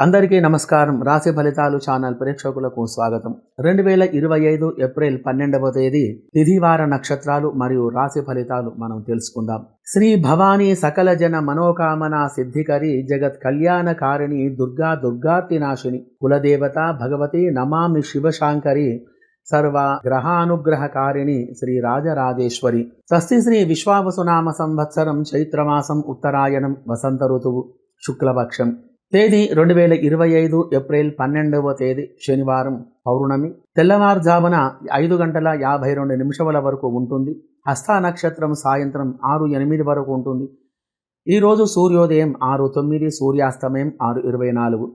అందరికీ నమస్కారం. రాశి ఫలితాలు ఛానల్ ప్రేక్షకులకు స్వాగతం. రెండు వేల ఇరవై ఐదు ఏప్రిల్ పన్నెండవ తేదీ తిథివార నక్షత్రాలు మరియు రాశి ఫలితాలు మనం తెలుసుకుందాం. శ్రీ భవానీ సకల జన మనోకామన సిద్ధికరి జగత్ కళ్యాణకారిణి దుర్గా దుర్గార్తినాశిని కులదేవత భగవతి నమామి శివశాంకరి సర్వ గ్రహానుగ్రహకారిణి శ్రీ రాజరాజేశ్వరి. స్వస్తి శ్రీ విశ్వావసునామ సంవత్సరం చైత్రమాసం ఉత్తరాయణం వసంత ఋతువు శుక్లపక్షం. తేదీ రెండు వేల ఇరవై ఐదు ఏప్రిల్ పన్నెండవ తేదీ శనివారం పౌర్ణమి. తెల్లవారుజామున ఐదు గంటల యాభై రెండు నిమిషముల వరకు ఉంటుంది. హస్త నక్షత్రం సాయంత్రం ఆరు ఎనిమిది వరకు ఉంటుంది. ఈరోజు సూర్యోదయం ఆరు తొమ్మిది సూర్యాస్తమయం ఆరు ఇరవై నాలుగు.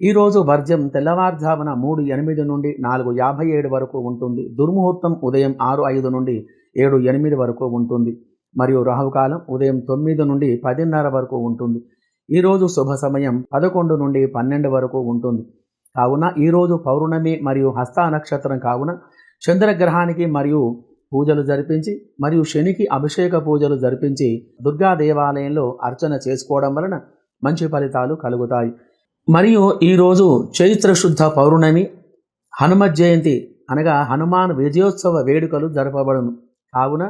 ఈరోజు వర్జం తెల్లవారుజామున మూడు ఎనిమిది నుండి నాలుగు యాభై ఏడు వరకు ఉంటుంది. దుర్ముహూర్తం ఉదయం ఆరు ఐదు నుండి ఏడు ఎనిమిది వరకు ఉంటుంది. మరియు రాహుకాలం ఉదయం తొమ్మిది నుండి పదిన్నర వరకు ఉంటుంది. ఈరోజు శుభ సమయం పదకొండు నుండి పన్నెండు వరకు ఉంటుంది. కావున ఈరోజు పౌర్ణమి మరియు హస్త నక్షత్రం కావున చంద్రగ్రహానికి మరియు పూజలు జరిపించి మరియు శనికి అభిషేక పూజలు జరిపించి దుర్గా దేవాలయంలో అర్చన చేసుకోవడం వలన మంచి ఫలితాలు కలుగుతాయి. మరియు ఈరోజు చైత్ర శుద్ధ పౌర్ణమి హనుమ జయంతి అనగా హనుమాన్ విజయోత్సవ వేడుకలు జరపబడును. కావున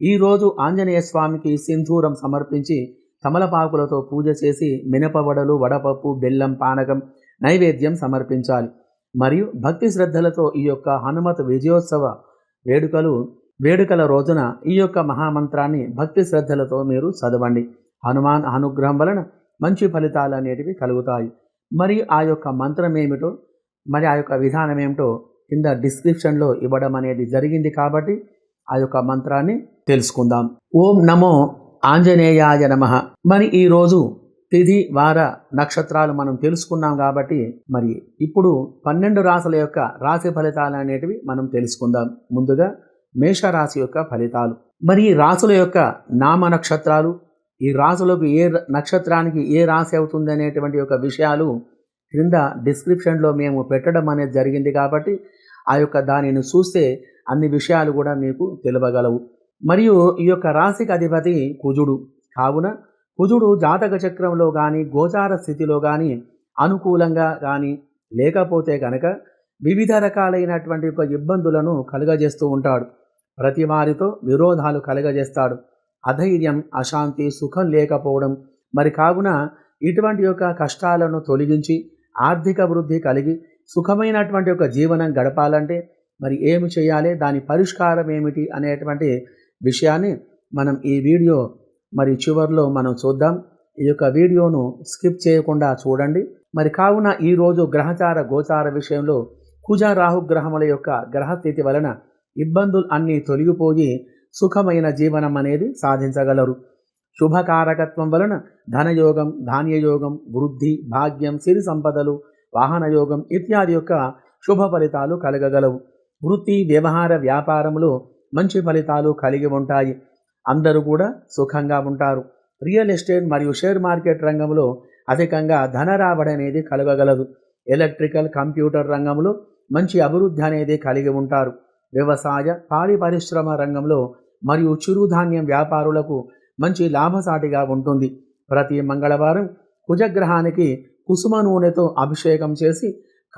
ఈరోజు ఆంజనేయ స్వామికి సింధూరం సమర్పించి తమలపాకులతో పూజ చేసి మినపవడలు వడపప్పు బెల్లం పానకం నైవేద్యం సమర్పించాలి. మరియు భక్తి శ్రద్ధలతో ఈ యొక్క హనుమత్ విజయోత్సవ వేడుకలు వేడుకల రోజున ఈ యొక్క మహామంత్రాన్ని భక్తి శ్రద్ధలతో మీరు చదవండి. హనుమాన్ అనుగ్రహం వలన మంచి ఫలితాలు అనేటివి కలుగుతాయి. మరి ఆ యొక్క మంత్రం ఏమిటో మరి ఆ యొక్క విధానం ఏమిటో కింద డిస్క్రిప్షన్లో ఇవ్వడం అనేది జరిగింది కాబట్టి ఆ యొక్క మంత్రాన్ని తెలుసుకుందాం. ఓం నమో ఆంజనేయాయ నమ. మరి ఈరోజు తిథి వార నక్షత్రాలు మనం తెలుసుకున్నాం కాబట్టి మరి ఇప్పుడు పన్నెండు రాసుల యొక్క రాశి ఫలితాలు అనేటివి మనం తెలుసుకుందాం. ముందుగా మేషరాశి యొక్క ఫలితాలు. మరి ఈ రాసుల యొక్క నామ నక్షత్రాలు ఈ రాసులకు ఏ నక్షత్రానికి ఏ రాశి అవుతుంది అనేటువంటి యొక్క విషయాలు క్రింద డిస్క్రిప్షన్లో మేము పెట్టడం అనేది జరిగింది కాబట్టి ఆ యొక్క దానిని చూస్తే అన్ని విషయాలు కూడా మీకు తెలియగలవు మరియు ఈ యొక్క రాశికి అధిపతి కుజుడు. కావున కుజుడు జాతక చక్రంలో కానీ గోచార స్థితిలో కానీ అనుకూలంగా కానీ లేకపోతే కనుక వివిధ రకాలైనటువంటి యొక్క ఇబ్బందులను కలుగజేస్తూ ఉంటాడు. ప్రతి వారితో విరోధాలు కలుగజేస్తాడు. అధైర్యం అశాంతి సుఖం లేకపోవడం. మరి కావున ఇటువంటి యొక్క కష్టాలను తొలగించి ఆర్థిక వృద్ధి కలిగి సుఖమైనటువంటి ఒక జీవనం గడపాలంటే మరి ఏమి చేయాలి? దాని పరిష్కారం ఏమిటి? అనేటువంటి విషయాన్ని మనం ఈ వీడియో మరి చివరిలో మనం చూద్దాం. ఈ యొక్క వీడియోను స్కిప్ చేయకుండా చూడండి. మరి కావున ఈరోజు గ్రహచార గోచార విషయంలో కుజ రాహు గ్రహముల యొక్క గ్రహస్థితి వలన ఇబ్బందులు అన్నీ తొలగిపోయి సుఖమైన జీవనం అనేది సాధించగలరు. శుభకారకత్వం వలన ధనయోగం ధాన్యయోగం వృద్ధి భాగ్యం సిరి సంపదలు వాహనయోగం ఇత్యాది యొక్క శుభ ఫలితాలు కలగగలవు. వృత్తి వ్యవహార వ్యాపారంలో మంచి ఫలితాలు కలిగి ఉంటాయి. అందరూ కూడా సుఖంగా ఉంటారు. రియల్ ఎస్టేట్ మరియు షేర్ మార్కెట్ రంగంలో అధికంగా ధన రాబడి అనేది కలగగలదు. ఎలక్ట్రికల్ కంప్యూటర్ రంగంలో మంచి అభివృద్ధి అనేది కలిగి ఉంటారు. వ్యవసాయ పాడి పరిశ్రమ రంగంలో మరియు చిరుధాన్యం వ్యాపారులకు మంచి లాభసాటిగా ఉంటుంది. ప్రతి మంగళవారం కుజగ్రహానికి కుసుమ నూనెతో అభిషేకం చేసి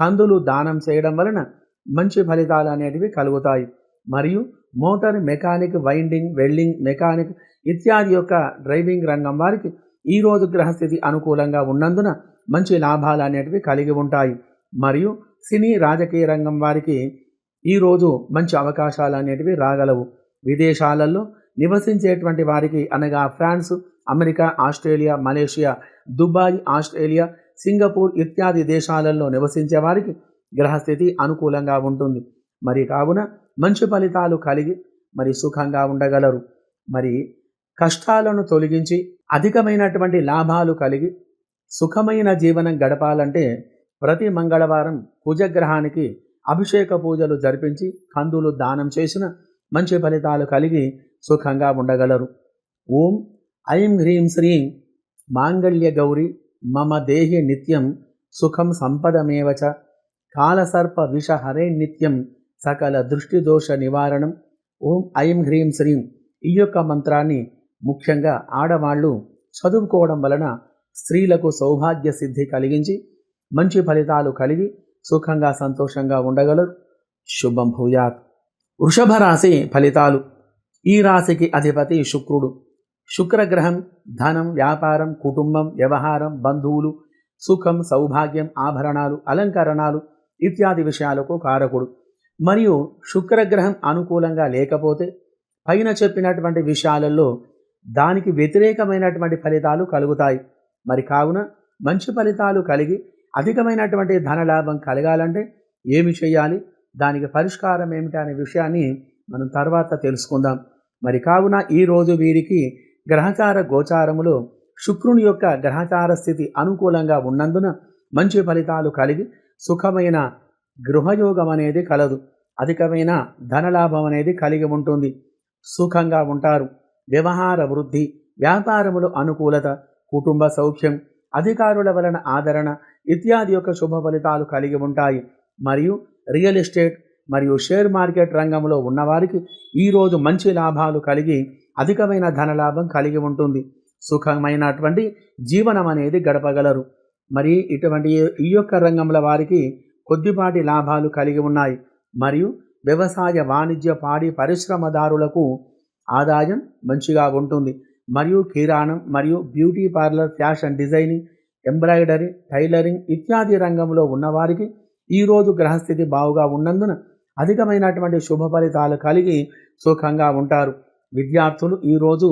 కందులు దానం చేయడం వలన మంచి ఫలితాలు అనేటివి కలుగుతాయి. మరియు motor mechanic winding welding mechanic ఇత్యాది యొక్క డ్రైవింగ్ రంగం వారికి ఈరోజు గ్రహస్థితి అనుకూలంగా ఉన్నందున మంచి లాభాలు అనేటివి కలిగి ఉంటాయి. మరియు సినీ రాజకీయ రంగం వారికి ఈరోజు మంచి అవకాశాలు అనేటివి రాగలవు. విదేశాలలో నివసించేటువంటి వారికి అనగా France America Australia Malaysia Dubai Australia Singapore ఇత్యాది దేశాలలో నివసించే వారికి గ్రహస్థితి అనుకూలంగా ఉంటుంది. మరి కావున మంచి ఫలితాలు కలిగి మరి సుఖంగా ఉండగలరు. మరి కష్టాలను తొలగించి అధికమైనటువంటి లాభాలు కలిగి సుఖమైన జీవనం గడపాలంటే ప్రతి మంగళవారం కుజగ్రహానికి అభిషేక పూజలు జరిపించి కందులు దానం చేసిన మంచి ఫలితాలు కలిగి సుఖంగా ఉండగలరు. ఓం ఐం హ్రీం శ్రీం మాంగళ్య గౌరి మమ దేహి నిత్యం సుఖం సంపదమేవచ కాలసర్ప విషహరే నిత్యం సకల దృష్టి దోష నివారణం. ఓం ఐం హ్రీం శ్రీం. ఈ యొక్క మంత్రాన్ని ముఖ్యంగా ఆడవాళ్ళు చదువుకోవడం వలన స్త్రీలకు సౌభాగ్య సిద్ధి కలిగించి మంచి ఫలితాలు కలిగి సుఖంగా సంతోషంగా ఉండగలరు. శుభం భూయాత్. వృషభ రాశి ఫలితాలు. ఈ రాశికి అధిపతి శుక్రుడు. శుక్రగ్రహం ధనం వ్యాపారం కుటుంబం వ్యవహారం బంధువులు సుఖం సౌభాగ్యం ఆభరణాలు అలంకరణాలు ఇత్యాది విషయాలకు కారకుడు. మరియు శుక్రగ్రహం అనుకూలంగా లేకపోతే పైన చెప్పినటువంటి విషయాలలో దానికి వ్యతిరేకమైనటువంటి ఫలితాలు కలుగుతాయి. మరి కావున మంచి ఫలితాలు కలిగి అధికమైనటువంటి ధనలాభం కలగాలంటే ఏమి చేయాలి? దానికి పరిష్కారం ఏమిటి అనే విషయాన్ని మనం తర్వాత తెలుసుకుందాం. మరి కావున ఈరోజు వీరికి గ్రహచార గోచారములో శుక్రుని యొక్క గ్రహచార స్థితి అనుకూలంగా ఉన్నందున మంచి ఫలితాలు కలిగి సుఖమైన గృహయోగం అనేది కలదు. అధికమైన ధనలాభం అనేది కలిగి ఉంటుంది. సుఖంగా ఉంటారు. వ్యవహార వృద్ధి వ్యాపారములు అనుకూలత కుటుంబ సౌఖ్యం అధికారుల వలన ఆదరణ ఇత్యాది యొక్క శుభ ఫలితాలు కలిగి ఉంటాయి. మరియు రియల్ ఎస్టేట్ మరియు షేర్ మార్కెట్ రంగంలో ఉన్నవారికి ఈరోజు మంచి లాభాలు కలిగి అధికమైన ధనలాభం కలిగి ఉంటుంది. సుఖమైనటువంటి జీవనం అనేది గడపగలరు. మరి ఇటువంటి ఈ యొక్క రంగంలో వారికి కొద్దిపాటి లాభాలు కలిగి ఉన్నాయి. మరియు వ్యవసాయ వాణిజ్య పాడి పరిశ్రమదారులకు ఆదాయం మంచిగా ఉంటుంది. మరియు కిరాణం మరియు beauty parlour fashion designing embroidery tailoring ఇత్యాది రంగంలో ఉన్నవారికి ఈరోజు గ్రహస్థితి బావుగా ఉన్నందున అధికమైనటువంటి శుభ ఫలితాలు కలిగి సుఖంగా ఉంటారు. విద్యార్థులు ఈరోజు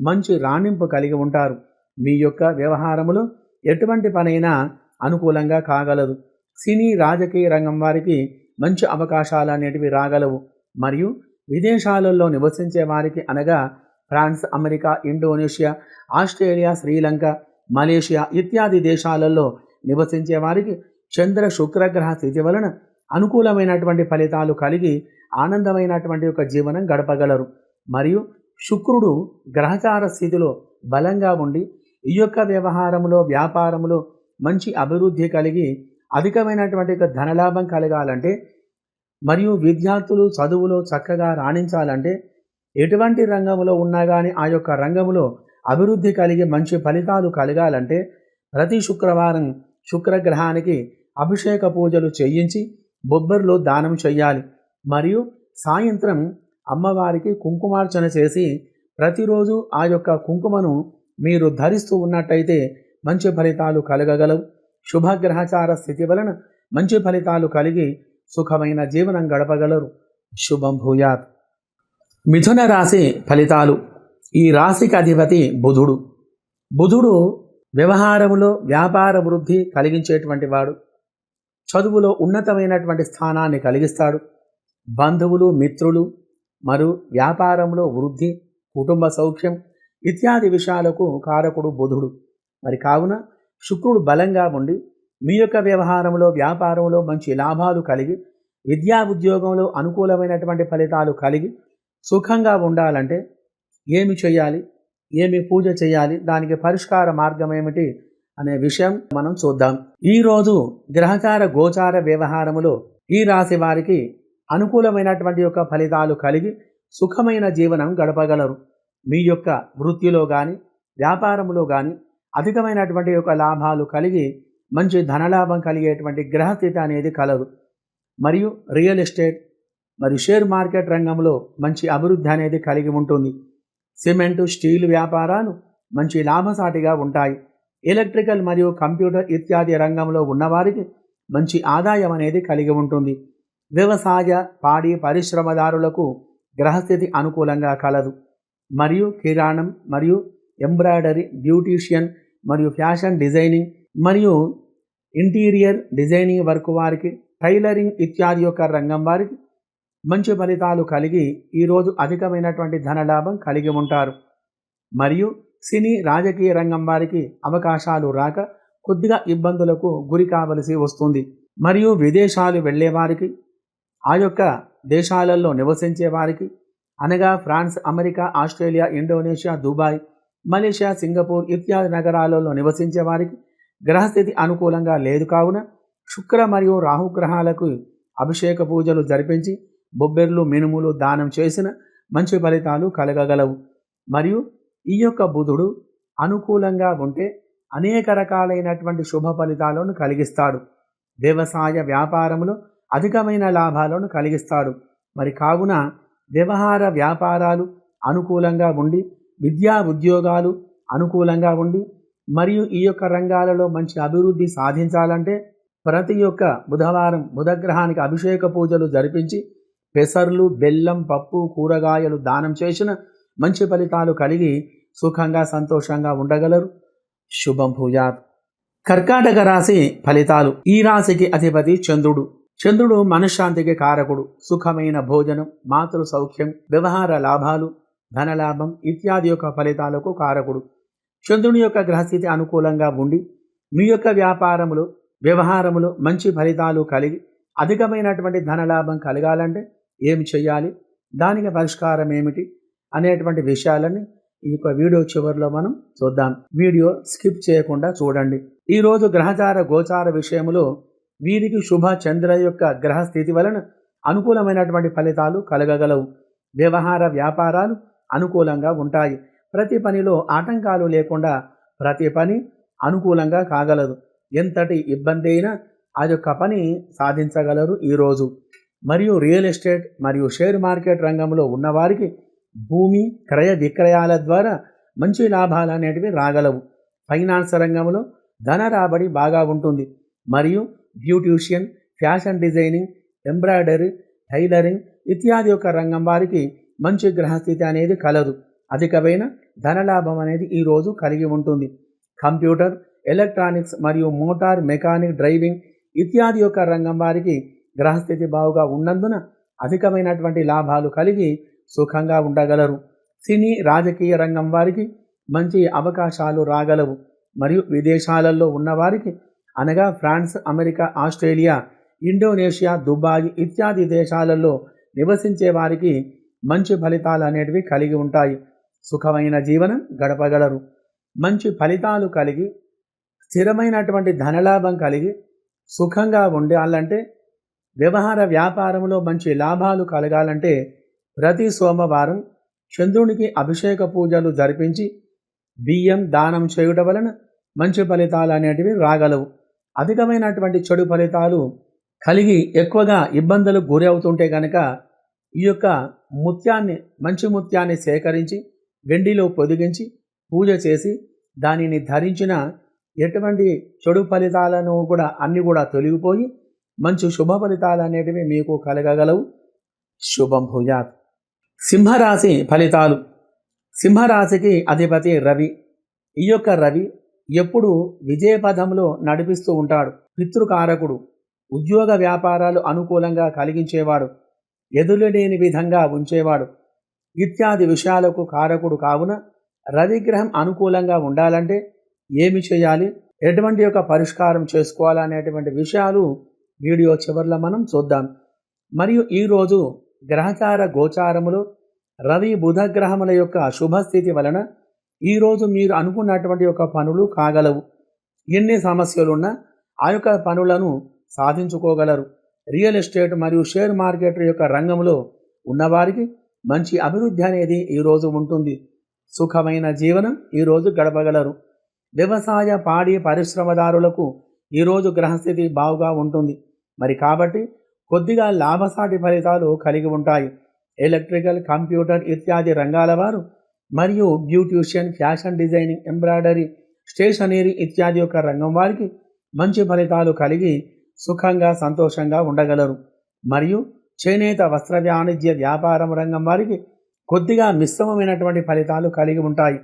మంచి రాణింపు కలిగి ఉంటారు. మీ యొక్క వ్యవహారములో ఎటువంటి పనైనా అనుకూలంగా కాగలదు. సినీ రాజకీయ రంగం వారికి మంచి అవకాశాలు అనేటివి రాగలవు. మరియు విదేశాలలో నివసించే వారికి అనగా France America Indonesia Australia Sri Lanka Malaysia ఇత్యాది దేశాలలో నివసించే వారికి చంద్ర శుక్రగ్రహ స్థితి వలన అనుకూలమైనటువంటి ఫలితాలు కలిగి ఆనందమైనటువంటి ఒక జీవనం గడపగలరు. మరియు శుక్రుడు గ్రహచార స్థితిలో బలంగా ఉండి ఈ యొక్క వ్యవహారంలో వ్యాపారంలో మంచి అభివృద్ధి కలిగి అధికమైనటువంటి ధనలాభం కలగాలంటే మరియు విద్యార్థులు చదువులో చక్కగా రాణించాలంటే ఎటువంటి రంగంలో ఉన్నా కానీ ఆ యొక్క రంగంలో అభివృద్ధి కలిగి మంచి ఫలితాలు కలగాలంటే ప్రతి శుక్రవారం శుక్రగ్రహానికి అభిషేక పూజలు చేయించి బొబ్బర్లో దానం చేయాలి. మరియు సాయంత్రం అమ్మవారికి కుంకుమార్చన చేసి ప్రతిరోజు ఆ యొక్క కుంకుమను మీరు ధరిస్తూ ఉన్నట్టయితే మంచి ఫలితాలు కలగగలవు. శుభగ్రహచార స్థితి వలన మంచి ఫలితాలు కలిగి సుఖమైన జీవనం గడపగలరు. శుభం భూయాత్. మిథున రాశి ఫలితాలు. ఈ రాశికి అధిపతి బుధుడు. బుధుడు వ్యవహారములో వ్యాపార వృద్ధి కలిగించేటువంటి వాడు. చదువులో ఉన్నతమైనటువంటి స్థానాన్ని కలిగిస్తాడు. బంధువులు మిత్రులు మరియు వ్యాపారంలో వృద్ధి కుటుంబ సౌఖ్యం ఇత్యాది విషయాలకు కారకుడు బుధుడు. మరి కావున శుక్రుడు బలంగా ఉండి మీ యొక్క వ్యవహారంలో వ్యాపారంలో మంచి లాభాలు కలిగి విద్యా ఉద్యోగంలో అనుకూలమైనటువంటి ఫలితాలు కలిగి సుఖంగా ఉండాలంటే ఏమి చేయాలి? ఏమి పూజ చేయాలి? దానికి పరిష్కార మార్గం ఏమిటి? అనే విషయం మనం చూద్దాం. ఈరోజు గ్రహచార గోచార వ్యవహారములో ఈ రాశి వారికి అనుకూలమైనటువంటి యొక్క ఫలితాలు కలిగి సుఖమైన జీవనం గడపగలరు. మీ యొక్క వృత్తిలో కానీ వ్యాపారంలో కానీ అధికమైనటువంటి యొక్క లాభాలు కలిగి మంచి ధనలాభం కలిగేటువంటి గ్రహస్థితి అనేది కలదు. మరియు రియల్ ఎస్టేట్ మరియు షేర్ మార్కెట్ రంగంలో మంచి అభివృద్ధి అనేది కలిగి ఉంటుంది. సిమెంటు స్టీల్ వ్యాపారాలు మంచి లాభసాటిగా ఉంటాయి. ఎలక్ట్రికల్ మరియు కంప్యూటర్ ఇత్యాది రంగంలో ఉన్నవారికి మంచి ఆదాయం అనేది కలిగి ఉంటుంది. వ్యవసాయ పాడి పరిశ్రమదారులకు గ్రహస్థితి అనుకూలంగా కలదు. మరియు కిరాణం మరియు ఎంబ్రాయిడరీ బ్యూటీషియన్ మరియు ఫ్యాషన్ డిజైనింగ్ మరియు ఇంటీరియర్ డిజైనింగ్ వర్క్ వారికి టైలరింగ్ ఇత్యాది యొక్క రంగం వారికి మంచి ఫలితాలు కలిగి ఈరోజు అధికమైనటువంటి ధనలాభం కలిగి ఉంటారు. మరియు సినీ రాజకీయ రంగం వారికి అవకాశాలు రాక కొద్దిగా ఇబ్బందులకు గురి కావలసి వస్తుంది. మరియు విదేశాలు వెళ్ళేవారికి ఆ యొక్క దేశాలలో నివసించే వారికి అనగా France America Australia Indonesia Dubai Malaysia Singapore ఇత్యాది నగరాలలో నివసించే వారికి గ్రహస్థితి అనుకూలంగా లేదు కావున శుక్ర మరియు రాహుగ్రహాలకు అభిషేక పూజలు జరిపించి బొబ్బెర్లు మినుములు దానం చేసిన మంచి ఫలితాలు కలగగలవు. మరియు ఈ యొక్క బుధుడు అనుకూలంగా ఉంటే అనేక రకాలైనటువంటి శుభ ఫలితాలను కలిగిస్తాడు. వ్యవసాయ వ్యాపారంలో అధికమైన లాభాలను కలిగిస్తాడు. మరి కావున వ్యవహార వ్యాపారాలు అనుకూలంగా ఉండి విద్యా ఉద్యోగాలు అనుకూలంగా ఉండి మరియు ఈ యొక్క రంగాలలో మంచి అభివృద్ధి సాధించాలంటే ప్రతి ఒక్క బుధవారం బుధగ్రహానికి అభిషేక పూజలు జరిపించి పెసర్లు బెల్లం పప్పు కూరగాయలు దానం చేసిన మంచి ఫలితాలు కలిగి సుఖంగా సంతోషంగా ఉండగలరు. శుభం భూయాత్. కర్కాటక రాశి ఫలితాలు. ఈ రాశికి అధిపతి చంద్రుడు. చంద్రుడు మనశ్శాంతికి కారకుడు. సుఖమైన భోజనం మాతృ సౌఖ్యం వ్యవహార లాభాలు ధనలాభం ఇత్యాది యొక్క ఫలితాలకు కారకుడు. చంద్రుని యొక్క గ్రహస్థితి అనుకూలంగా ఉండి మీ యొక్క వ్యాపారములు వ్యవహారములు మంచి ఫలితాలు కలిగి అధికమైనటువంటి ధనలాభం కలగాలంటే ఏమి చేయాలి దానికి పరిష్కారం ఏమిటి? అనేటువంటి విషయాలని ఈ యొక్క వీడియో చివరిలో మనం చూద్దాం. వీడియో స్కిప్ చేయకుండా చూడండి. ఈరోజు గ్రహచార గోచార విషయములో వీరికి శుభ చంద్ర యొక్క గ్రహ స్థితి వలన అనుకూలమైనటువంటి ఫలితాలు కలగగలవు. వ్యవహార వ్యాపారాలు అనుకూలంగా ఉంటాయి. ప్రతి పనిలో ఆటంకాలు లేకుండా ప్రతి పని అనుకూలంగా కాగలదు. ఎంతటి ఇబ్బంది అయినా ఆ పని సాధించగలరు ఈరోజు. మరియు రియల్ ఎస్టేట్ మరియు షేర్ మార్కెట్ రంగంలో ఉన్నవారికి భూమి క్రయ విక్రయాల ద్వారా మంచి లాభాలు అనేటివి రాగలవు. ఫైనాన్స్ రంగంలో ధన రాబడి బాగా ఉంటుంది. మరియు beautician fashion designing embroidery tailoring ఇత్యాది యొక్క రంగం వారికి మంచి గ్రహస్థితి అనేది కలదు. అధికమైన ధనలాభం అనేది ఈరోజు కలిగి ఉంటుంది. కంప్యూటర్ ఎలక్ట్రానిక్స్ మరియు మోటార్ మెకానిక్ డ్రైవింగ్ ఇత్యాది యొక్క రంగం వారికి గ్రహస్థితి బాగుగా ఉన్నందున అధికమైనటువంటి లాభాలు కలిగి సుఖంగా ఉండగలరు. సినీ రాజకీయ రంగం వారికి మంచి అవకాశాలు రాగలవు. మరియు విదేశాలలో ఉన్నవారికి అనగా France America Australia Indonesia Dubai ఇత్యాది దేశాలలో నివసించే వారికి మంచి ఫలితాలు అనేటివి కలిగి ఉంటాయి. సుఖమైన జీవనం గడపగలరు. మంచి ఫలితాలు కలిగి స్థిరమైనటువంటి ధనలాభం కలిగి సుఖంగా ఉండాలంటే వ్యవహార వ్యాపారంలో మంచి లాభాలు కలగాలంటే ప్రతి సోమవారం చంద్రునికి అభిషేక పూజలు జరిపించి బియ్యం దానం చేయుట వలన మంచి ఫలితాలు అనేటివి రాగలవు. అధికమైనటువంటి చెడు ఫలితాలు కలిగి ఎక్కువగా ఇబ్బందులకు గురి అవుతుంటే కనుక ఈ యొక్క ముత్యాన్ని మంచి ముత్యాన్ని సేకరించి వెండిలో పొదిగించి పూజ చేసి దానిని ధరించిన ఎటువంటి చెడు ఫలితాలను కూడా అన్నీ కూడా తొలగిపోయి మంచి శుభ ఫలితాలు అనేటివి మీకు కలగగలవు. శుభం భూయాత్. సింహరాశి ఫలితాలు. సింహరాశికి అధిపతి రవి. ఈ యొక్క రవి ఎప్పుడు విజయపథంలో నడిపిస్తూ ఉంటాడు. పితృకారకుడు. ఉద్యోగ వ్యాపారాలు అనుకూలంగా కలిగించేవాడు. ఎదులులేని విధంగా ఉంచేవాడు. ఇత్యాది విషయాలకు కారకుడు కావున రవిగ్రహం అనుకూలంగా ఉండాలంటే ఏమి చేయాలి? ఎటువంటి యొక్క పరిష్కారం చేసుకోవాలనేటువంటి విషయాలు వీడియో చివరిలో మనం చూద్దాం. మరియు ఈరోజు గ్రహచార గోచారములు రవి బుధ గ్రహముల యొక్క శుభస్థితి వలన ఈరోజు మీరు అనుకున్నటువంటి యొక్క పనులు కాగలవు. ఎన్ని సమస్యలున్నా ఆ యొక్క పనులను సాధించుకోగలరు. రియల్ ఎస్టేట్ మరియు షేర్ మార్కెట్ యొక్క రంగంలో ఉన్నవారికి మంచి అభివృద్ధి అనేది ఈరోజు ఉంటుంది. సుఖమైన జీవనం ఈరోజు గడపగలరు. వ్యవసాయ పాడి పరిశ్రమదారులకు ఈరోజు గ్రహస్థితి బాగుగా ఉంటుంది. మరి కాబట్టి కొద్దిగా లాభసాటి ఫలితాలు కలిగి ఉంటాయి. ఎలక్ట్రికల్ కంప్యూటర్ ఇత్యాది రంగాల వారు మరియు beautician fashion designing embroidery stationery ఇత్యాది యొక్క రంగం వారికి మంచి ఫలితాలు కలిగి సుఖంగా సంతోషంగా ఉండగలరు. మరియు చేనేత వస్త్ర వాణిజ్య వ్యాపారం రంగం వారికి కొద్దిగా మిశ్రమమైనటువంటి ఫలితాలు కలిగి ఉంటాయి.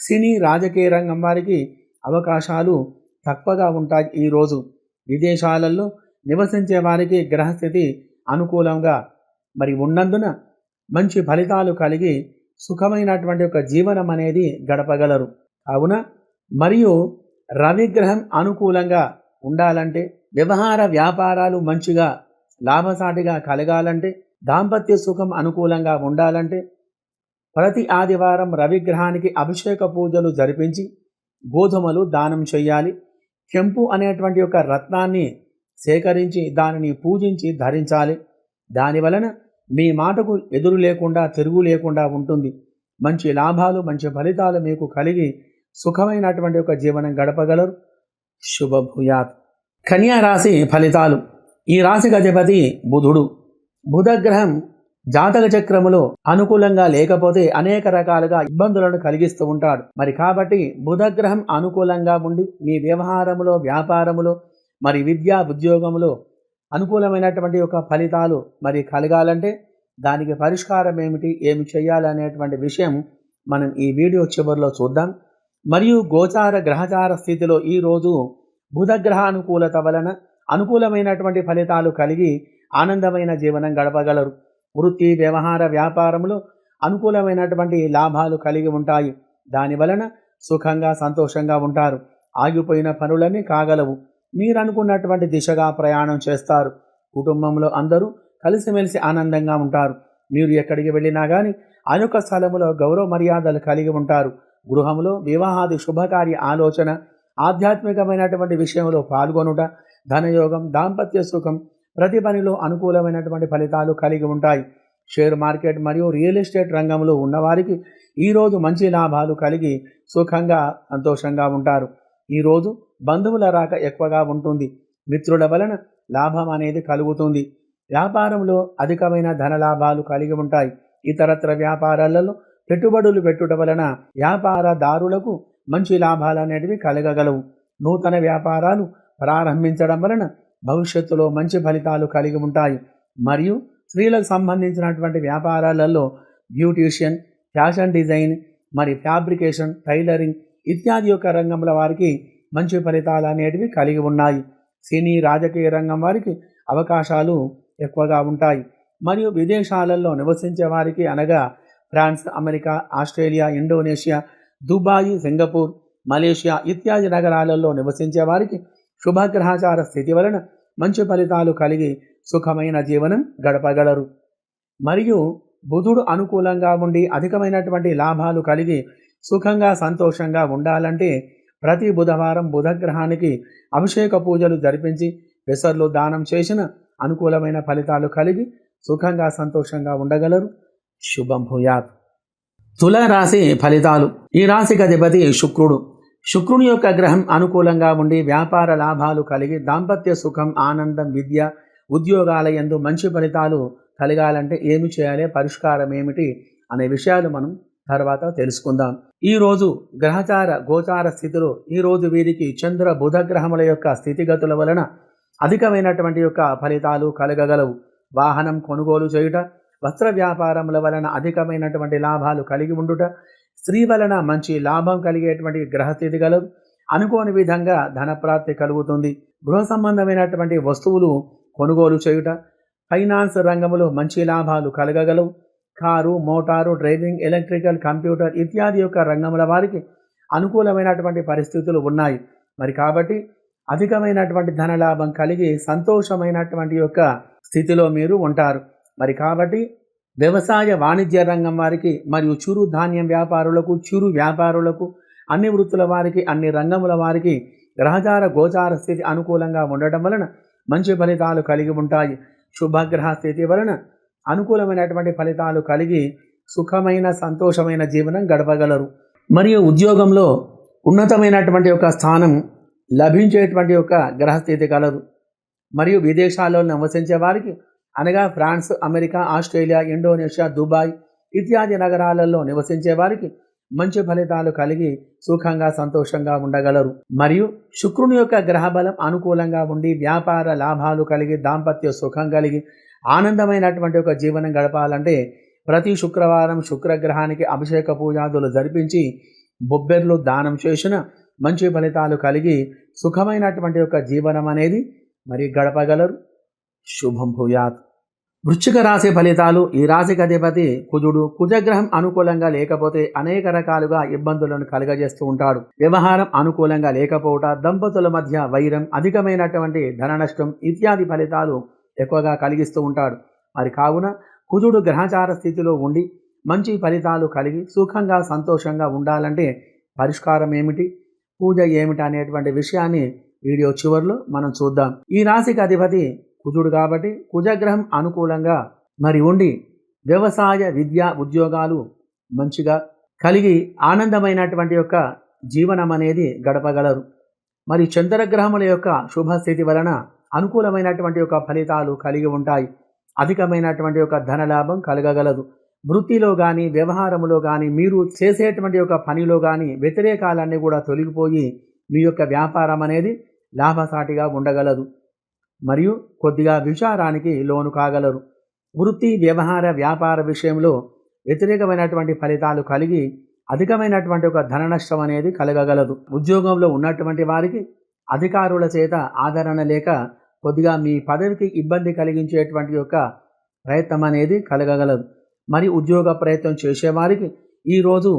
సినీ రాజకీయ రంగం వారికి అవకాశాలు తక్కువగా ఉంటాయి ఈరోజు విదేశాలలో నివసించే వారికి గ్రహస్థితి అనుకూలంగా మరి ఉన్నందున మంచి ఫలితాలు కలిగి సుఖమైనటువంటి ఒక జీవనం అనేది గడపగలరు. కావున మరియు రవిగ్రహం అనుకూలంగా ఉండాలంటే వ్యవహార వ్యాపారాలు మంచిగా లాభసాటిగా కలగాలంటే దాంపత్య సుఖం అనుకూలంగా ఉండాలంటే ప్రతి ఆదివారం రవిగ్రహానికి అభిషేక పూజలు జరిపించి గోధుమలు దానం చేయాలి కెంపు అనేటువంటి ఒక రత్నాన్ని సేకరించి దానిని పూజించి ధరించాలి. దానివలన మీ మాటకు ఎదురు లేకుండా తిరుగు లేకుండా ఉంటుంది. మంచి లాభాలు మంచి ఫలితాలు మీకు కలిగి సుఖమైనటువంటి ఒక జీవనం గడపగలరు. శుభభూయాత్. రాశి ఫలితాలు. ఈ రాశికి అధిపతి బుధుడు. బుధగ్రహం జాతక చక్రములో అనుకూలంగా లేకపోతే అనేక రకాలుగా ఇబ్బందులను కలిగిస్తూ ఉంటాడు. మరి కాబట్టి బుధగ్రహం అనుకూలంగా ఉండి మీ వ్యవహారములో వ్యాపారములో మరి విద్యా ఉద్యోగములో అనుకూలమైనటువంటి ఒక ఫలితాలు మరి కలగాలంటే దానికి పరిష్కారం ఏమిటి ఏమి చేయాలనేటువంటి విషయం మనం ఈ వీడియో చివరిలో చూద్దాం. మరియు గోచార గ్రహచార స్థితిలో ఈరోజు బుధగ్రహ అనుకూలత వలన అనుకూలమైనటువంటి ఫలితాలు కలిగి ఆనందమైన జీవనం గడపగలరు. వృత్తి వ్యవహార వ్యాపారములో అనుకూలమైనటువంటి లాభాలు కలిగి ఉంటాయి. దాని వలన సుఖంగా సంతోషంగా ఉంటారు. ఆగిపోయిన పనులన్నీ కాగలవు. మీరు అనుకున్నటువంటి దిశగా ప్రయాణం చేస్తారు. కుటుంబంలో అందరూ కలిసిమెలిసి ఆనందంగా ఉంటారు. మీరు ఎక్కడికి వెళ్ళినా కానీ ఆ యొక్క స్థలములో గౌరవ మర్యాదలు కలిగి ఉంటారు. గృహంలో వివాహాది శుభకార్య ఆలోచన ఆధ్యాత్మికమైనటువంటి విషయంలో పాల్గొనుట ధనయోగం దాంపత్య సుఖం ప్రతి పనిలో అనుకూలమైనటువంటి ఫలితాలు కలిగి ఉంటాయి. షేర్ మార్కెట్ మరియు రియల్ ఎస్టేట్ రంగంలో ఉన్నవారికి ఈరోజు మంచి లాభాలు కలిగి సుఖంగా సంతోషంగా ఉంటారు. ఈరోజు బంధువుల రాక ఎక్కువగా ఉంటుంది. మిత్రుల వలన లాభం అనేది కలుగుతుంది. వ్యాపారంలో అధికమైన ధన లాభాలు కలిగి ఉంటాయి. ఇతరత్ర వ్యాపారాలలో పెట్టుబడులు పెట్టుట వలన వ్యాపారదారులకు మంచి లాభాలు అనేటివి కలగగలవు. నూతన వ్యాపారాలు ప్రారంభించడం వలన భవిష్యత్తులో మంచి ఫలితాలు కలిగి ఉంటాయి. మరియు స్త్రీలకు సంబంధించినటువంటి వ్యాపారాలలో బ్యూటీషియన్ ఫ్యాషన్ డిజైన్ మరి ఫ్యాబ్రికేషన్ టైలరింగ్ ఇత్యాది యొక్క రంగంలో వారికి మంచి ఫలితాలు అనేటివి కలిగి ఉన్నాయి. సినీ రాజకీయ రంగం వారికి అవకాశాలు ఎక్కువగా ఉంటాయి. మరియు విదేశాలలో నివసించే వారికి అనగా France America Australia Indonesia Dubai Singapore Malaysia ఇత్యాది నగరాలలో నివసించే వారికి శుభగ్రహచార స్థితి వలన మంచి ఫలితాలు కలిగి సుఖమైన జీవనం గడపగలరు. మరియు బుధుడు అనుకూలంగా ఉండి అధికమైనటువంటి లాభాలు కలిగి సుఖంగా సంతోషంగా ఉండాలంటే ప్రతి బుధవారం బుధగ్రహానికి అభిషేక పూజలు జరిపించి పెసర్లు దానం చేసిన అనుకూలమైన ఫలితాలు కలిగి సుఖంగా సంతోషంగా ఉండగలరు. శుభం భూయాత్. తుల రాశి ఫలితాలు. ఈ రాశికి అధిపతి శుక్రుడు. శుక్రుని యొక్క గ్రహం అనుకూలంగా ఉండి వ్యాపార లాభాలు కలిగి దాంపత్య సుఖం ఆనందం విద్య ఉద్యోగాల యందు మంచి ఫలితాలు కలగాలంటే ఏమి చేయాలి పరిష్కారం ఏమిటి అనే విషయాలు మనం తర్వాత తెలుసుకుందాం. ఈరోజు గ్రహచార గోచార స్థితిలో ఈరోజు వీరికి చంద్ర బుధ గ్రహముల యొక్క స్థితిగతుల వలన అధికమైనటువంటి యొక్క ఫలితాలు కలగగలవు. వాహనం కొనుగోలు చేయుట వస్త్ర వ్యాపారముల వలన అధికమైనటువంటి లాభాలు కలిగి ఉండుట స్త్రీ వలన మంచి లాభం కలిగేటువంటి గ్రహస్థితి కలదు అనుకోని విధంగా ధనప్రాప్తి కలుగుతుంది. గృహ సంబంధమైనటువంటి వస్తువులు కొనుగోలు చేయుట ఫైనాన్స్ రంగంలో మంచి లాభాలు కలగగలవు. Car motor driving electrical computer ఇత్యాది యొక్క రంగముల వారికి అనుకూలమైనటువంటి పరిస్థితులు ఉన్నాయి. మరి కాబట్టి అధికమైనటువంటి ధనలాభం కలిగి సంతోషమైనటువంటి యొక్క స్థితిలో మీరు ఉంటారు. మరి కాబట్టి వ్యవసాయ వాణిజ్య రంగం వారికి మరియు చురు ధాన్యం వ్యాపారులకు చురు వ్యాపారులకు అన్ని వృత్తుల వారికి అన్ని రంగముల వారికి గ్రహచార గోచార స్థితి అనుకూలంగా ఉండటం వలన మంచి ఫలితాలు కలిగి ఉంటాయి. శుభగ్రహ స్థితి వలన అనుకూలమైనటువంటి ఫలితాలు కలిగి సుఖమైన సంతోషమైన జీవనం గడపగలరు. మరియు ఉద్యోగంలో ఉన్నతమైనటువంటి ఒక స్థానం లభించేటువంటి ఒక గ్రహస్థితి కలదు. మరియు విదేశాల్లో నివసించే వారికి అనగా France America Australia Indonesia Dubai ఇత్యాది నగరాలలో నివసించే వారికి మంచి ఫలితాలు కలిగి సుఖంగా సంతోషంగా ఉండగలరు. మరియు శుక్రుని యొక్క గ్రహబలం అనుకూలంగా ఉండి వ్యాపార లాభాలు కలిగి దాంపత్య సుఖం కలిగి ఆనందమైనటువంటి ఒక జీవనం గడపాలంటే ప్రతి శుక్రవారం శుక్రగ్రహానికి అభిషేక పూజాదులు జరిపించి బొబ్బెర్లు దానం చేసిన మంచి ఫలితాలు కలిగి సుఖమైనటువంటి ఒక జీవనం అనేది మరి గడపగలరు. శుభం భూయాత్. వృశ్చిక రాశి ఫలితాలు ఈ రాశికి అధిపతి కుజుడు. కుజగ్రహం అనుకూలంగా లేకపోతే అనేక రకాలుగా ఇబ్బందులను కలుగజేస్తూ ఉంటాడు. వ్యవహారం అనుకూలంగా లేకపోవట దంపతుల మధ్య వైరం అధికమైనటువంటి ధన నష్టం ఇత్యాది ఫలితాలు ఎక్కువగా కలిగిస్తూ ఉంటాడు. మరి కావున కుజుడు గ్రహచార స్థితిలో ఉండి మంచి ఫలితాలు కలిగి సుఖంగా సంతోషంగా ఉండాలంటే పరిష్కారం ఏమిటి? పూజ ఏమిటి అనేటువంటి విషయాన్ని వీడియో చివరిలో మనం చూద్దాం. ఈ రాశికి అధిపతి కుజుడు కాబట్టి కుజగ్రహం అనుకూలంగా మరి ఉండి వ్యవసాయ విద్య ఉద్యోగాలు మంచిగా కలిగి ఆనందమైనటువంటి యొక్క జీవనం అనేది గడపగలరు. మరి చంద్రగ్రహముల యొక్క శుభస్థితి వలన అనుకూలమైనటువంటి యొక్క ఫలితాలు కలిగి ఉంటాయి. అధికమైనటువంటి యొక్క ధనలాభం కలగగలదు. వృత్తిలో కానీ వ్యవహారములో కానీ మీరు చేసేటువంటి యొక్క పనిలో కానీ వ్యతిరేకాలన్నీ కూడా తొలగిపోయి మీ యొక్క వ్యాపారం అనేది లాభసాటిగా ఉండగలదు. మరియు కొద్దిగా విచారానికి లోను కాగలరు. వృత్తి వ్యవహార వ్యాపార విషయంలో వ్యతిరేకమైనటువంటి ఫలితాలు కలిగి అధికమైనటువంటి ఒక ధన నష్టం అనేది కలగగలదు. ఉద్యోగంలో ఉన్నటువంటి వారికి అధికారుల చేత ఆదరణ లేక కొద్దిగా మీ పదవికి ఇబ్బంది కలిగించేటువంటి యొక్క ప్రయత్నం అనేది కలగగలదు. మరి ఉద్యోగ ప్రయత్నం చేసేవారికి ఈరోజు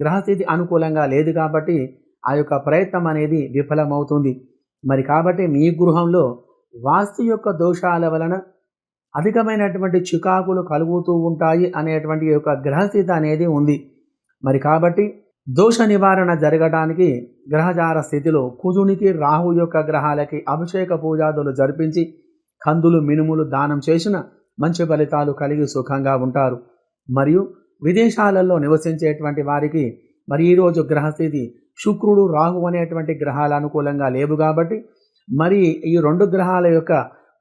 గ్రహస్థితి అనుకూలంగా లేదు కాబట్టి ఆ యొక్క ప్రయత్నం అనేది విఫలమవుతుంది. మరి కాబట్టి మీ గృహంలో వాస్తు యొక్క దోషాల వలన అధికమైనటువంటి చికాకులు కలుగుతూ ఉంటాయి అనేటువంటి యొక్క గ్రహస్థితి అనేది ఉంది. మరి కాబట్టి దోష నివారణ జరగడానికి గ్రహచార స్థితిలో కుజునికి రాహు యొక్క గ్రహాలకి అభిషేక పూజాదులు జరిపించి కందులు మినుములు దానం చేసిన మంచి ఫలితాలు కలిగి సుఖంగా ఉంటారు. మరియు విదేశాలలో నివసించేటువంటి వారికి మరి ఈరోజు గ్రహస్థితి శుక్రుడు రాహు అనేటువంటి గ్రహాలు అనుకూలంగా లేవు కాబట్టి మరి ఈ రెండు గ్రహాల యొక్క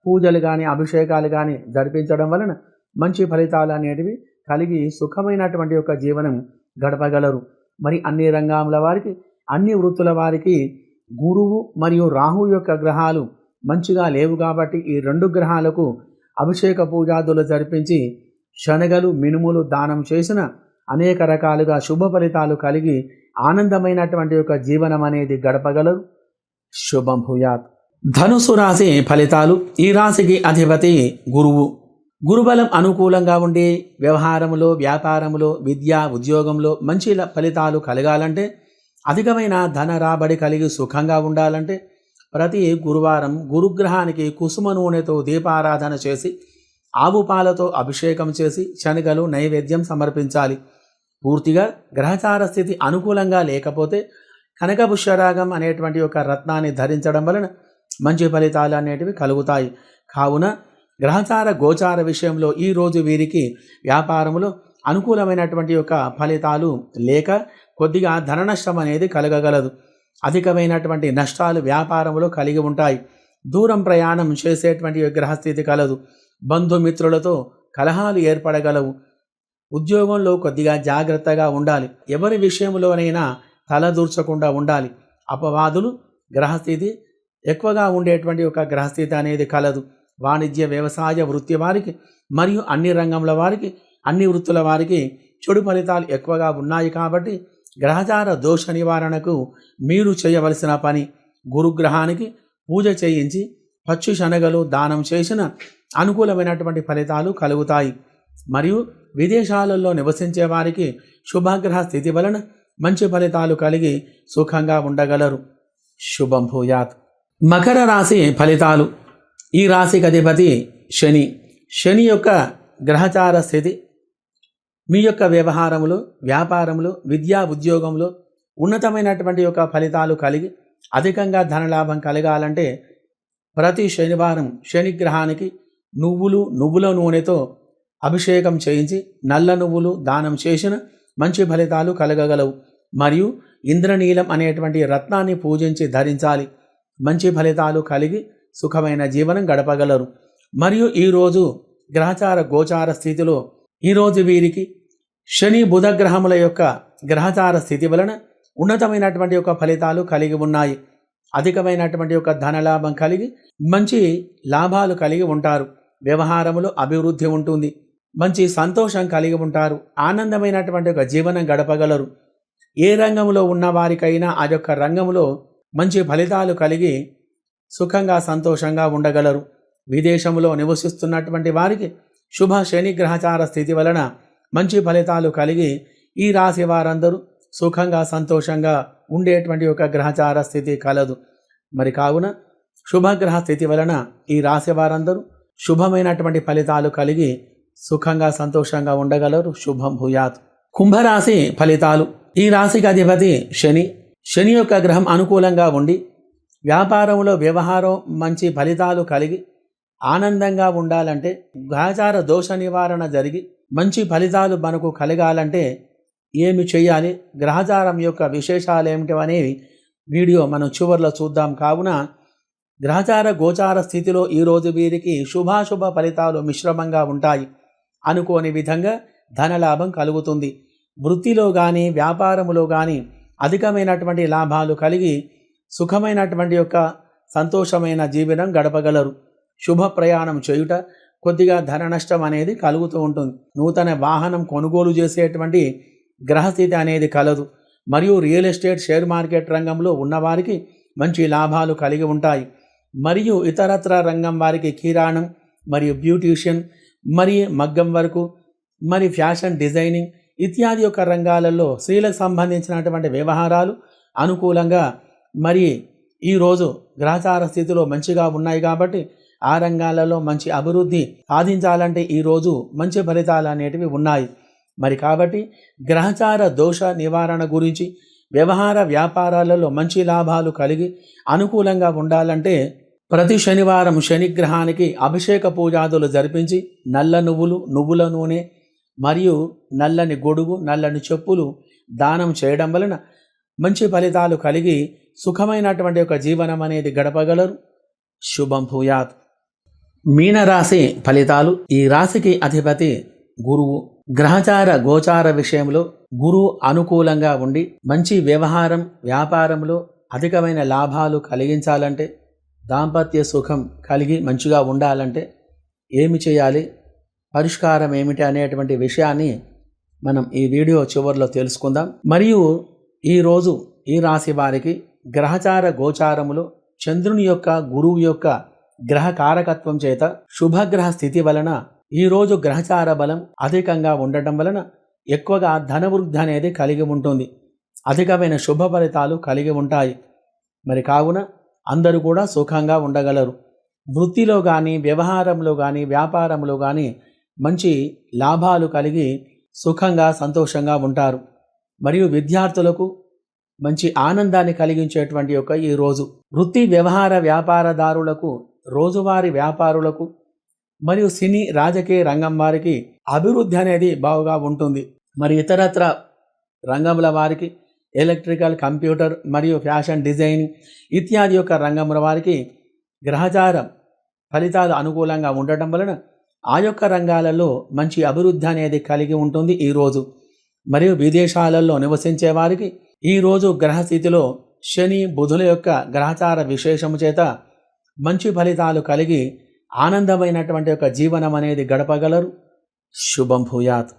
పూజలు కానీ అభిషేకాలు కానీ జరిపించడం వలన మంచి ఫలితాలు అనేటివి కలిగి సుఖమైనటువంటి యొక్క జీవనం గడపగలరు. మరి అన్ని రంగాల వారికి అన్ని వృత్తుల వారికి గురువు మరియు రాహు యొక్క గ్రహాలు మంచిగా లేవు కాబట్టి ఈ రెండు గ్రహాలకు అభిషేక పూజాదులు జరిపించి శనగలు మినుములు దానం చేసిన అనేక రకాలుగా శుభ ఫలితాలు కలిగి ఆనందమైనటువంటి యొక్క జీవనం అనేది గడపగలరు. శుభం భూయాత్. ధనుసు రాశి ఫలితాలు ఈ రాశికి అధిపతి గురువు. గురుబలం అనుకూలంగా ఉండి వ్యవహారములో వ్యాపారములో విద్య ఉద్యోగంలో మంచి ఫలితాలు కలగాలంటే అధికమైన ధన రాబడి కలిగి సుఖంగా ఉండాలంటే ప్రతి గురువారం గురుగ్రహానికి కుసుమ నూనెతో దీపారాధన చేసి ఆవు పాలతో అభిషేకం చేసి శనగలు నైవేద్యం సమర్పించాలి. పూర్తిగా గ్రహచార స్థితి అనుకూలంగా లేకపోతే కనకపుష్యరాగం అనేటువంటి ఒక రత్నాన్ని ధరించడం వలన మంచి ఫలితాలు అనేటివి కలుగుతాయి. కావున గ్రహచార గోచార విషయంలో ఈరోజు వీరికి వ్యాపారములో అనుకూలమైనటువంటి యొక్క ఫలితాలు లేక కొద్దిగా ధన నష్టం అనేది కలగగలదు. అధికమైనటువంటి నష్టాలు వ్యాపారంలో కలిగి ఉంటాయి. దూరం ప్రయాణం చేసేటువంటి గ్రహస్థితి కలదు. బంధుమిత్రులతో కలహాలు ఏర్పడగలవు. ఉద్యోగంలో కొద్దిగా జాగ్రత్తగా ఉండాలి. ఎవరి విషయంలోనైనా తలదూర్చకుండా ఉండాలి. అపవాదులు గ్రహస్థితి ఎక్కువగా ఉండేటువంటి ఒక గ్రహస్థితి అనేది కలదు. వాణిజ్య వ్యవసాయ వృత్తి వారికి మరియు అన్ని రంగంల వారికి అన్ని వృత్తుల వారికి చెడు ఫలితాలు ఎక్కువగా ఉన్నాయి కాబట్టి గ్రహచార దోష నివారణకు మీరు చేయవలసిన పని గురుగ్రహానికి పూజ చేయించి పచ్చి శనగలు దానం చేసిన అనుకూలమైనటువంటి ఫలితాలు కలుగుతాయి. మరియు విదేశాలలో నివసించే వారికి శుభగ్రహ స్థితి వలన మంచి ఫలితాలు కలిగి సుఖంగా ఉండగలరు. శుభం భూయాత్. మకర రాశి ఫలితాలు. ఈ రాశికి అధిపతి శని. శని యొక్క గ్రహచార స్థితి మీ యొక్క వ్యవహారములు వ్యాపారములు విద్యా ఉద్యోగంలో ఉన్నతమైనటువంటి యొక్క ఫలితాలు కలిగి అధికంగా ధనలాభం కలగాలంటే ప్రతి శనివారం శని గ్రహానికి నువ్వులు నువ్వుల నూనెతో అభిషేకం చేయించి నల్ల నువ్వులు దానం చేసిన మంచి ఫలితాలు కలగగలవు. మరియు ఇంద్రనీలం అనేటువంటి రత్నాన్ని పూజించి ధరించాలి. మంచి ఫలితాలు కలిగి సుఖమైన జీవనం గడపగలరు. మరియు ఈరోజు గ్రహచార గోచార స్థితిలో ఈరోజు వీరికి శని బుధ గ్రహముల యొక్క గ్రహచార స్థితి వలన ఉన్నతమైనటువంటి యొక్క ఫలితాలు కలిగి ఉన్నాయి. అధికమైనటువంటి యొక్క ధనలాభం కలిగి మంచి లాభాలు కలిగి ఉంటారు. వ్యవహారములో అభివృద్ధి ఉంటుంది. మంచి సంతోషం కలిగి ఉంటారు. ఆనందమైనటువంటి ఒక జీవనం గడపగలరు. ఏ రంగంలో ఉన్న వారికైనా ఆ యొక్క రంగంలో మంచి ఫలితాలు కలిగి సుఖంగా సంతోషంగా ఉండగలరు. విదేశంలో నివసిస్తున్నటువంటి వారికి శుభ శని గ్రహచార స్థితి వలన మంచి ఫలితాలు కలిగి ఈ రాశి వారందరూ సుఖంగా సంతోషంగా ఉండేటువంటి ఒక గ్రహచార స్థితి కలదు. మరి కావున శుభగ్రహ స్థితి వలన ఈ రాశి వారందరూ శుభమైనటువంటి ఫలితాలు కలిగి సుఖంగా సంతోషంగా ఉండగలరు. శుభం భూయాత్. కుంభరాశి ఫలితాలు. ఈ రాశికి అధిపతి శని. శని యొక్క గ్రహం అనుకూలంగా ఉండి వ్యాపారంలో వ్యవహారం మంచి ఫలితాలు కలిగి ఆనందంగా ఉండాలంటే గ్రహచార దోష నివారణ జరిగి మంచి ఫలితాలు మనకు కలగాలంటే ఏమి చేయాలి? గ్రహచారం యొక్క విశేషాలు ఏమిటి అనేవి వీడియో మనం చివరిలో చూద్దాం. కావున గ్రహచార గోచార స్థితిలో ఈరోజు వీరికి శుభాశుభ ఫలితాలు మిశ్రమంగా ఉంటాయి. అనుకోని విధంగా ధనలాభం కలుగుతుంది. వృత్తిలో కానీ వ్యాపారములో కానీ అధికమైనటువంటి లాభాలు కలిగి సుఖమైనటువంటి యొక్క సంతోషమైన జీవనం గడపగలరు. శుభ ప్రయాణం చేయుట కొద్దిగా ధన నష్టం అనేది కలుగుతూ ఉంటుంది. నూతన వాహనం కొనుగోలు చేసేటువంటి గ్రహస్థితి అనేది కలదు. మరియు రియల్ ఎస్టేట్ షేర్ మార్కెట్ రంగంలో ఉన్నవారికి మంచి లాభాలు కలిగి ఉంటాయి. మరియు ఇతరత్ర రంగం వారికి కిరాణం మరియు బ్యూటీషియన్ మరియు మగ్గం వరకు మరి ఫ్యాషన్ డిజైనింగ్ ఇత్యాది యొక్క రంగాలలో స్త్రీలకు సంబంధించినటువంటి వ్యవహారాలు అనుకూలంగా మరి ఈరోజు గ్రహచార స్థితిలో మంచిగా ఉన్నాయి కాబట్టి ఆ రంగాలలో మంచి అభివృద్ధి సాధించాలంటే ఈరోజు మంచి ఫలితాలు అనేటివి ఉన్నాయి. మరి కాబట్టి గ్రహచార దోష నివారణ గురించి వ్యవహార వ్యాపారాలలో మంచి లాభాలు కలిగి అనుకూలంగా ఉండాలంటే ప్రతి శనివారం శనిగ్రహానికి అభిషేక పూజాదులు జరిపించి నల్ల నువ్వులు నువ్వుల నూనె మరియు నల్లని గొడుగు నల్లని చెప్పులు దానం చేయడం వలన మంచి ఫలితాలు కలిగి సుఖమైనటువంటి ఒక జీవనం అనేది గడపగలరు. శుభం భూయాత్. మీనరాశి ఫలితాలు. ఈ రాశికి అధిపతి గురువు. గ్రహచార గోచార విషయంలో గురువు అనుకూలంగా ఉండి మంచి వ్యవహారం వ్యాపారంలో అధికమైన లాభాలు కలిగించాలంటే దాంపత్య సుఖం కలిగి మంచిగా ఉండాలంటే ఏమి చేయాలి? పరిష్కారం ఏమిటి అనేటువంటి విషయాన్ని మనం ఈ వీడియో చివరిలో తెలుసుకుందాం. మరియు ఈరోజు ఈ రాశి వారికి గ్రహచార గోచారములో చంద్రుని యొక్క గురువు యొక్క గ్రహ కారకత్వం చేత శుభగ్రహ స్థితి వలన ఈరోజు గ్రహచార బలం అధికంగా ఉండటం వలన ఎక్కువగా ధనవృద్ధి అనేది కలిగి ఉంటుంది. అధికమైన శుభ ఫలితాలు కలిగి ఉంటాయి. మరి కావున అందరూ కూడా సుఖంగా ఉండగలరు. వృత్తిలో కానీ వ్యవహారంలో కానీ వ్యాపారంలో కానీ మంచి లాభాలు కలిగి సుఖంగా సంతోషంగా ఉంటారు. మరియు విద్యార్థులకు మంచి ఆనందాన్ని కలిగించేటువంటి యొక్క ఈ రోజు. వృత్తి వ్యవహార వ్యాపారదారులకు రోజువారీ వ్యాపారులకు మరియు సినీ రాజకీయ రంగం వారికి అభివృద్ధి అనేది బాగుగా ఉంటుంది. మరి ఇతరత్ర రంగముల వారికి ఎలక్ట్రికల్ కంప్యూటర్ మరియు ఫ్యాషన్ డిజైనింగ్ ఇత్యాది యొక్క రంగముల వారికి గ్రహచారం ఫలితాలు అనుకూలంగా ఉండటం వలన ఆ యొక్క రంగాలలో మంచి అభివృద్ధి అనేది కలిగి ఉంటుంది ఈరోజు మరియు విదేశాలలో నివసించే వారికి ఈరోజు గ్రహస్థితిలో శని బుధుల యొక్క గ్రహచార విశేషము చేత మంచి ఫలితాలు కలిగి ఆనందమైనటువంటి ఒక జీవనం అనేది గడపగలరు. శుభం భూయాత్.